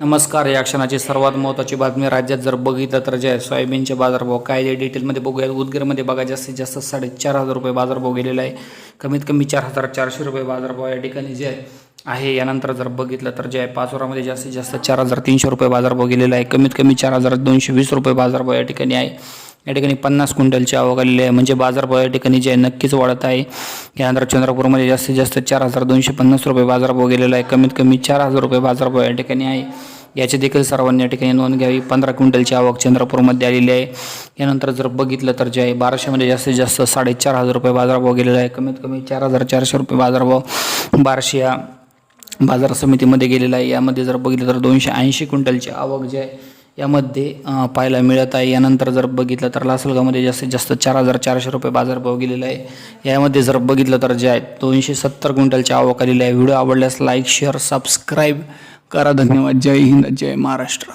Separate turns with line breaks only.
नमस्कार या क्षणाची सर्वात महत्त्वाची बातमी राज्यात जर बघितलं तर जे सोयाबीनचे बाजारभाव काय डिटेलमध्ये बघूया उदगीरमध्ये बघा जास्तीत जास्त साडेचार हजार रुपये बाजारभाव गेलेला आहे. कमीत कमी चार हजार चारशे रुपये बाजारभाव या ठिकाणी जे आहे आहे यानंतर जर बघितलं तर जे आहे पाचोरामध्ये जास्तीत जास्त चार हजार तीनशे रुपये बाजारभाव गेलेला आहे. कमीत कमी चार हजार दोनशे वीस रुपये बाजारभाव या ठिकाणी आहे. या ठिकाणी पन्नास क्विंटलची आवक आलेली आहे. म्हणजे बाजारभाव या ठिकाणी जे आहे नक्कीच वाढत आहे. यानंतर चंद्रपूरमध्ये जास्तीत जास्त चार हजार दोनशे पन्नास रुपये बाजारभाव गेलेला आहे. कमीत कमी चार हजार रुपये बाजारभाव या ठिकाणी आहे. याची देखील सर्वांनी या ठिकाणी नोंद घ्यावी. पंधरा क्विंटलची आवक चंद्रपूरमध्ये आलेली आहे. यानंतर जर बघितलं तर जे आहे बाराशेमध्ये जास्तीत जास्त साडेचार हजार रुपये बाजारभाव गेलेला आहे. कमीत कमी चार हजार चारशे रुपये बाजारभाव बाराशे या बाजार समितीमध्ये गेलेला आहे. यामध्ये जर बघितलं तर दोनशे ऐंशी क्विंटलची आवक जी आहे यामध्ये पाहायला मिळत आहे. यानंतर जर बघितलं तर लासलगावमध्ये जास्तीत जास्त चार हजार चारशे रुपये बाजारभाव गेलेला आहे. यामध्ये जर बघितलं तर जे आहे दोनशे सत्तर क्विंटलच्या आवक आलेली आहे. व्हिडिओ आवडल्यास लाईक शेअर सबस्क्राईब करा. धन्यवाद. जय हिंद. जय महाराष्ट्र.